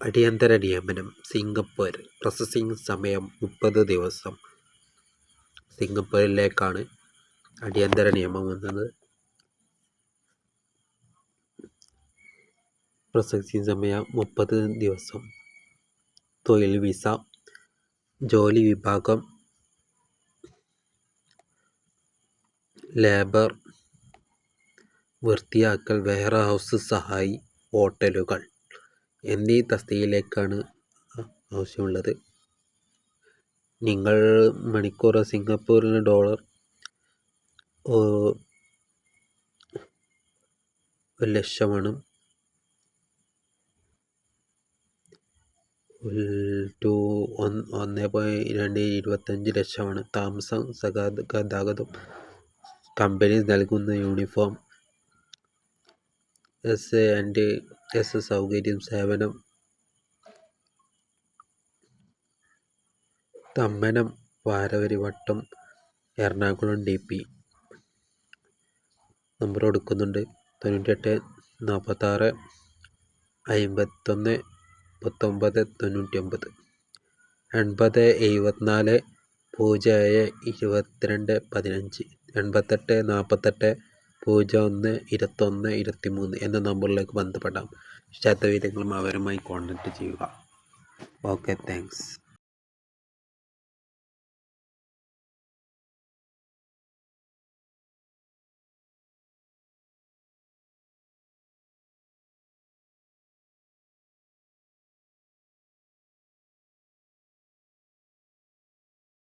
അടിയന്തര നിയമനം Singapore processing സമയം മുപ്പത് ദിവസം. സിംഗപ്പൂരിലേക്കാണ് അടിയന്തര നിയമം വന്നത്. പ്രോസസ്സിംഗ് സമയം മുപ്പത് ദിവസം. തൊഴിൽ വിസ ജോലി വിഭാഗം ലേബർ വൃത്തിയാക്കൽ വെയർ ഹൗസ് സഹായി ഹോട്ടലുകൾ. എന്നീ തസ്തികയിലേക്കാണ് ആവശ്യമുള്ളത്. നിങ്ങൾ മണിക്കൂർ സിംഗപ്പൂരിന് ഡോളർ ഒരു ലക്ഷമാണ്. ടു ഒന്ന് ഒന്ന് പോയിന്റ് രണ്ട് ഇരുപത്തഞ്ച് ലക്ഷമാണ്. താമസം ഗതാഗതം കമ്പനി നൽകുന്ന uniform S A and S സൗകര്യം സേവനം. Thammanam Palarivattom Ernakulam D P. Number കൊടുക്കുന്നുണ്ട്. തൊണ്ണൂറ്റെട്ട് നാൽപ്പത്താറ് അമ്പത്തൊന്ന് പത്തൊമ്പത് തൊണ്ണൂറ്റി ഒമ്പത് എൺപത് എഴുപത്തിനാല് പൂജ്യം ഏഴ് ഇരുപത്തിരണ്ട് പതിനഞ്ച്. എൺപത്തെട്ട് നാൽപ്പത്തെട്ട് പൂജ്യം ഒന്ന് ഇരുപത്തൊന്ന് ഇരുപത്തിമൂന്ന് എന്ന നമ്പറിലേക്ക് ബന്ധപ്പെടാം. വിശദവിവരങ്ങളും അവരുമായി കോൺടാക്റ്റ് ചെയ്യുക. Okay thanks